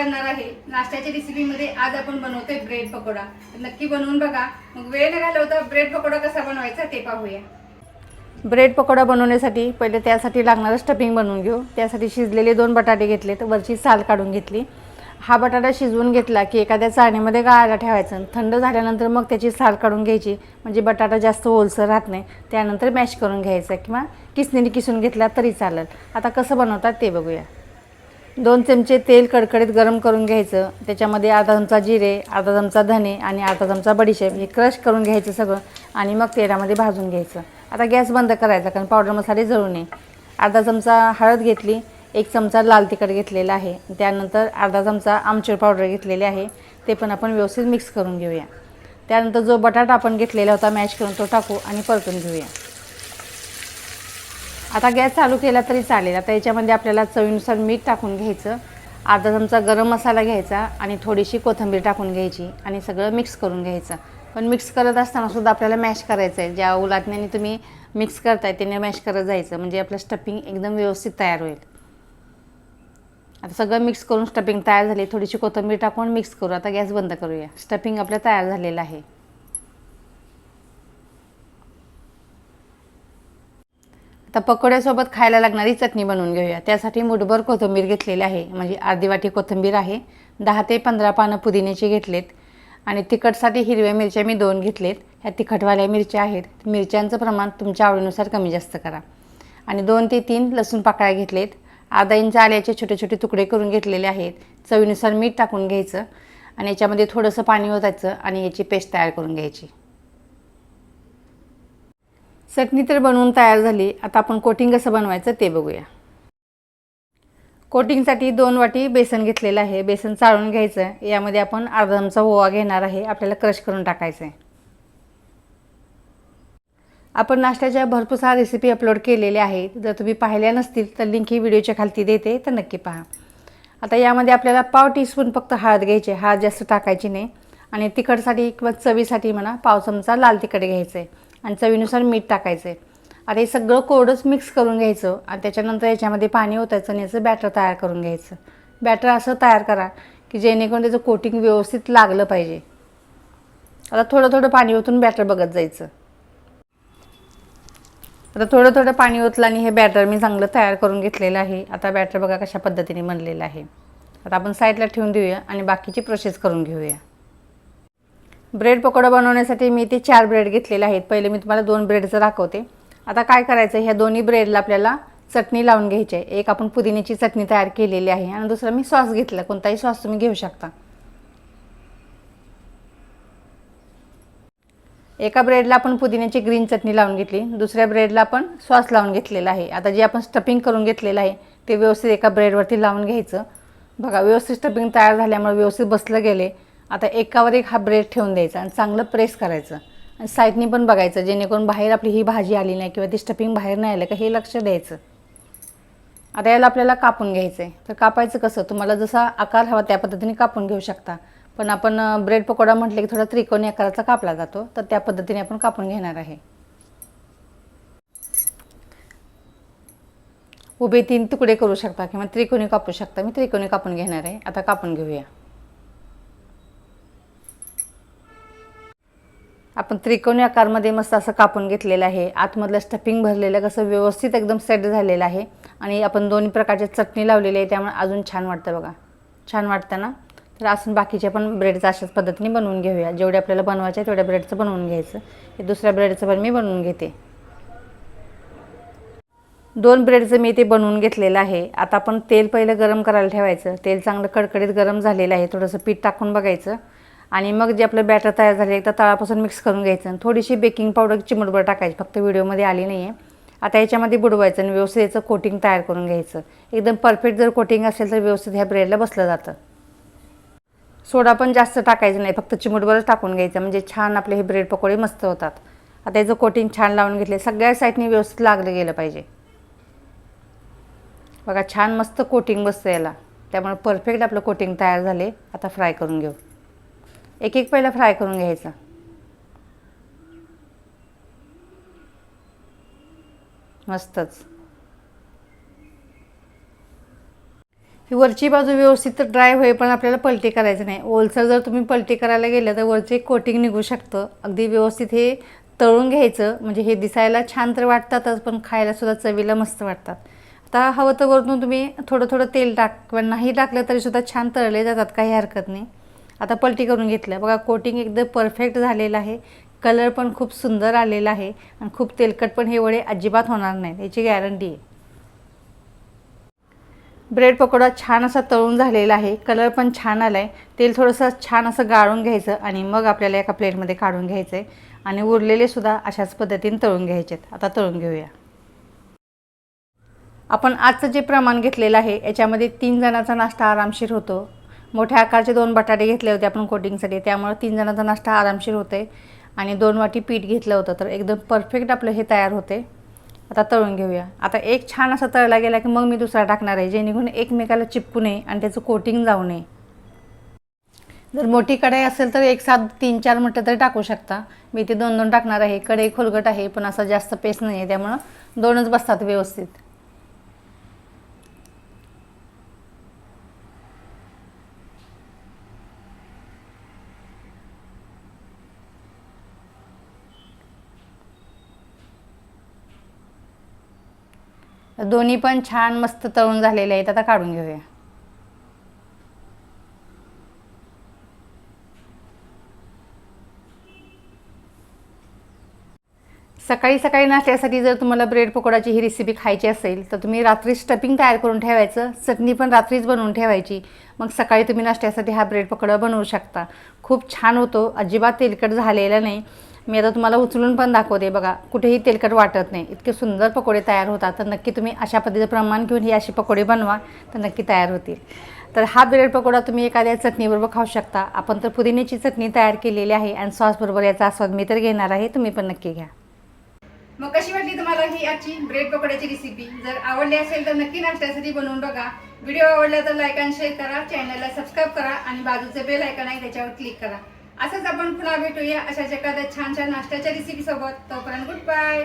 करणार आहे. नाश्त्याच्या रेसिपीमध्ये आज आपण बनवतोय ब्रेड पकोडा. नक्की बनवून बघा. मग वेळ न घालवता ब्रेड पकोडा कसा बनवायचा ते पाहूया. ब्रेड पकोडा बनवण्यासाठी पहिले त्यासाठी लागणारं स्टफिंग बनवून घेऊ. त्यासाठी शिजलेले दोन बटाटे घेतले तर वरची साल काढून घेतली. हा बटाटा शिजवून घेतला की एखाद्या चाळणीमध्ये गाळायला ठेवायचं. थंड झाल्यानंतर मग त्याची साल काढून घ्यायची. म्हणजे बटाटा जास्त ओलसर राहत नाही. त्यानंतर मॅश करून घ्यायचा किंवा किसणीने किसून घेतला तरी चालेल. आता कसं बनवतात ते बघूया. दोन चमचे तेल कडकडीत गरम करून घ्यायचं. त्याच्यामध्ये अर्धा चमचा जिरे अर्धा चमचा धने आणि अर्धा चमचा बडीशेप हे क्रश करून घ्यायचं सगळं आणि मग तेलामध्ये भाजून घ्यायचं. आता गॅस बंद करायचा कारण पावडर मसाले जळू नये. अर्धा चमचा हळद घेतली एक चमचा लाल तिखट घेतलेला आहे. त्यानंतर अर्धा चमचा आमचूर पावडर घेतलेले आहे. ते पण आपण व्यवस्थित मिक्स करून घेऊया. त्यानंतर जो बटाटा आपण घेतलेला होता मॅश करून तो टाकू आणि परतून घेऊया. आता गॅस चालू केला तरी चालेल. आता याच्यामध्ये आपल्याला चवीनुसार मीठ टाकून घ्यायचं अर्धा चमचा गरम मसाला घ्यायचा आणि थोडीशी कोथिंबीर टाकून घ्यायची आणि सगळं मिक्स करून घ्यायचं. पण मिक्स करत असताना सुद्धा आपल्याला मॅश करायचं आहे ज्या उलाटण्याने तुम्ही मिक्स करताय त्याने मॅश करत जायचं. म्हणजे आपलं स्टफिंग एकदम व्यवस्थित तयार होईल. आता सगळं मिक्स करून स्टफिंग तयार झाली. थोडीशी कोथिंबीर टाकून मिक्स करू. आता गॅस बंद करूया. स्टफिंग आपलं तयार झालेलं आहे. आता पकोड्यासोबत खायला लागणारी चटणी बनवून घेऊया. त्यासाठी मुठभर कोथिंबीर घेतलेली आहे. म्हणजे अर्धी वाटी कोथिंबीर आहे. दहा ते पंधरा पानं पुदिन्याची घेतलेत. आणि तिखटसाठी हिरव्या मिरच्या मी दोन घेतलेत. ह्या तिखटवाल्या मिरच्या आहेत. मिरच्यांचं प्रमाण तुमच्या आवडीनुसार कमी जास्त करा. आणि दोन ते तीन लसूण पाकळ्या घेतलेत. अर्धा इंच आल्याचे छोटे छोटे तुकडे करून घेतलेले आहेत. चवीनुसार मीठ टाकून घ्यायचं. आणि याच्यामध्ये थोडंसं पाणी ओतायचं आणि याची पेस्ट तयार करून घ्यायची. चटणी तर बनवून तयार झाली. आता आपण कोटिंग कसं बनवायचं ते बघूया. कोटिंगसाठी दोन वाटी बेसन घेतलेलं आहे. बेसन चाळून घ्यायचं. आहे यामध्ये आपण अर्धा चमचा ओवा घेणार आहे. आपल्याला क्रश करून टाकायचं आहे आपण नाश्त्याच्या भरपूर साऱ्या रेसिपी अपलोड केलेल्या आहेत. जर तुम्ही पाहिल्या नसतील तर लिंक ही व्हिडिओच्या खालती देते. तर नक्की पहा. आता यामध्ये आपल्याला पाव टीस्पून फक्त हळद घ्यायची आहे. हळद जास्त टाकायची नाही. आणि तिखटसाठी किंवा चवीसाठी म्हणा पाव चमचा लाल तिखट घ्यायचं आहे आणि चवीनुसार मीठ टाकायचं. आहे आता हे सगळं कोरडंच मिक्स करून घ्यायचं आणि त्याच्यानंतर याच्यामध्ये पाणी ओतायचं आणि याचं बॅटर तयार करून घ्यायचं. बॅटर असं तयार करा की जेणेकरून त्याचं कोटिंग व्यवस्थित लागलं पाहिजे. आता थोडं थोडं पाणी ओतून बॅटर बघत जायचं. आता थोडं थोडं पाणी ओतलं आणि हे बॅटर मी चांगलं तयार करून घेतलेलं आहे. आता बॅटर बघा कशा पद्धतीने बनलेलं आहे. आता आपण साईडला ठेवून देऊया आणि बाकीची प्रोसेस करून घेऊया. ब्रेड पकोडा बनवण्यासाठी मी ते चार ब्रेड घेतलेले आहेत. पहिले मी तुम्हाला दोन ब्रेडचं दाखवते. आता काय करायचं ह्या दोन्ही ब्रेडला आपल्याला चटणी लावून घ्यायची आहे. एक आपण पुदिन्याची चटणी तयार केलेली आहे आणि दुसरं मी सॉस घेतला. कोणताही सॉस तुम्ही घेऊ शकता. एका ब्रेडला आपण पुदिन्याची ग्रीन चटणी लावून घेतली. दुसऱ्या ब्रेडला आपण सॉस लावून घेतलेला आहे. आता जे आपण स्टफिंग करून घेतलेलं आहे ते व्यवस्थित एका ब्रेडवरती लावून घ्यायचं. बघा व्यवस्थित स्टफिंग तयार झाल्यामुळे व्यवस्थित बसलं गेले आता एकावर एक हा ब्रेड ठेवून द्यायचा आणि चांगलं प्रेस करायचं. आणि साईडनी पण बघायचं जेणेकरून बाहेर आपली ही भाजी आली नाही किंवा ती स्टफिंग बाहेर नाही आलं का हे लक्ष द्यायचं. आता याला आपल्याला कापून घ्यायचं आहे तर कापायचं कसं? तुम्हाला जसा आकार हवा त्या पद्धतीने कापून घेऊ शकता. पण आपण ब्रेड पकोडा म्हटलं की थोडा त्रिकोणी आकाराचा कापला जातो तर त्या पद्धतीने आपण कापून घेणार आहे. उभे तीन तुकडे करू शकता किंवा त्रिकोणी कापू शकता. मी त्रिकोणी कापून घेणार आहे. आता कापून घेऊया. आपण त्रिकोणी आकारमध्ये मस्त असं कापून घेतलेलं आहे. आतमधलं स्टफिंग भरलेलं कसं व्यवस्थित एकदम सेट झालेलं आहे. आणि आपण दोन्ही प्रकारची चटणी लावलेली आहे त्यामुळे अजून छान वाटतं बघा. छान वाटतं ना? तर असं बाकीचे पण ब्रेडचं अशाच पद्धतीने बनवून घेऊया. जेवढे आपल्याला बनवायचे आहे तेवढ्या ब्रेडचं बनवून घ्यायचं. हे दुसऱ्या ब्रेडचं पण मी बनवून घेते. दोन ब्रेडचं मी ते बनवून घेतलेलं आहे. आता आपण तेल पहिलं गरम करायला ठेवायचं. तेल चांगलं कडकडीत गरम झालेलं आहे. थोडंसं पीठ टाकून बघायचं. आणि मग जे आपलं बॅटर तयार झाले एकदा तळापासून मिक्स करून घ्यायचं आणि थोडीशी बेकिंग पावडर चिमटभर टाकायची फक्त व्हिडिओमध्ये आली नाही आहे आता याच्यामध्ये बुडवायचं आणि व्यवस्थित याचं कोटिंग तयार करून घ्यायचं. एकदम परफेक्ट जर कोटिंग असेल तर व्यवस्थित ह्या ब्रेडला बसलं जातं. सोडा पण जास्त टाकायचं नाही फक्त चिमटभरच टाकून घ्यायचं म्हणजे छान आपले हे ब्रेड पकोडे मस्त होतात. आता याचं कोटिंग छान लावून घेतले सगळ्या साईडने व्यवस्थित लागलं गेलं पाहिजे. बघा छान मस्त कोटिंग बसतं याला. त्यामुळे परफेक्ट आपलं कोटिंग तयार झाले. आता फ्राय करून घेऊ. एक एक पहिला फ्राय करून घ्यायचा. मस्तच. ही वरची बाजू व्यवस्थित ड्राय होईल पण आपल्याला पलटी करायचं नाही. ओलसर जर तुम्ही पलटी करायला गेलं तर वरचे कोटिंग निघू शकतं. अगदी व्यवस्थित हे तळून घ्यायचं म्हणजे हे दिसायला छान तर वाटतातच पण खायलासुद्धा चवीला मस्त वाटतात. आता हवं तर वरतून तुम्ही थोडं थोडं तेल टाक किंवा नाही टाकलं तरी सुद्धा छान तळले जातात काही हरकत नाही. आता पलटी करून घेतलं. बघा कोटिंग एकदम परफेक्ट झालेलं आहे. कलर पण खूप सुंदर आलेला आहे आणि खूप तेलकट पण हे वडे अजिबात होणार नाहीत. याची गॅरंटी आहे. ब्रेड पकोडा छान असा तळून झालेला आहे. कलर पण छान आला आहे तेल थोडंसं छान असं गाळून घ्यायचं आणि मग आपल्याला एका प्लेटमध्ये काढून घ्यायचं आहे आणि उरलेले सुद्धा अशाच पद्धतीने तळून घ्यायचे आहेत आता तळून घेऊया. आपण आजचं जे प्रमाण घेतलेलं आहे याच्यामध्ये तीन जणांचा नाश्ता आरामशीर होतो. मोठ्या आकारचे दोन बटाटे घेतले होते आपण कोटिंगसाठी त्यामुळे तीन जणांचा नाश्ता आरामशीर होते. आणि दोन वाटी पीठ घेतलं होतं तर एकदम परफेक्ट आपलं हे तयार होते. आता तळून घेऊया. आता एक छान असा तळला गेला की मग मी दुसरा टाकणार आहे जेणेकरून एकमेकाला चिपकू नये आणि त्याचं कोटिंग जाऊ नये. जर मोठी कढाई असेल तर एक सात तीन चार मिनटं तरी टाकू शकता. मी ते दोन दोन टाकणार आहे. कढई खोलगट आहे पण असं जास्त पेस्ट नाही आहे त्यामुळं दोनच बसतात व्यवस्थित. दोन्ही पण छान मस्त तळून झालेले आहेत. आता काढून घेऊया. सकाळी सकाळी नाश्त्यासाठी जर तुम्हाला ब्रेड पकोडाची ही रेसिपी खायची असेल तर तुम्ही रात्री स्टफिंग तयार करून ठेवायचं. चटणी पण रात्रीच बनवून ठेवायची. मग सकाळी तुम्ही नाश्त्यासाठी हा ब्रेड पकोडा बनवू शकता. खूप छान होतो. अजिबात तेलकट झालेला नाही. मी आता तुम्हाला उचलून पण दाखवते बघा कुठेही तेलकट वाटत नाही. इतके सुंदर पकोडे तयार होतात. तर नक्की तुम्ही अशा पद्धतीचं प्रमाण घेऊन ही अशी पकोडे बनवा तर नक्की तयार होतील. तर हा ब्रेड पकोडा तुम्ही एखाद्या चटणीबरोबर खाऊ शकता. आपण तर पुदिन्याची चटणी तयार केलेली आहे आणि सॉसबरोबर याचा आस्वाद मी तर घेणार आहे तुम्ही पण नक्की घ्या. मग कशी वाटली तुम्हाला ही आजची ब्रेड पकोड्याची रेसिपी जर आवडली असेल तर नक्की नाश्त्यासाठी बनवून बघा. व्हिडिओ आवडला तर लाईक आणि शेअर करा. चॅनलला सबस्क्राईब करा आणि बाजूचं बेल ऐकन आहे त्याच्यावर क्लिक करा. असंच आपण पुन्हा भेटूया अशाच एखाद्या छान छान नाश्त्याच्या रेसिपी सोबत. तोपर्यंत गुड बाय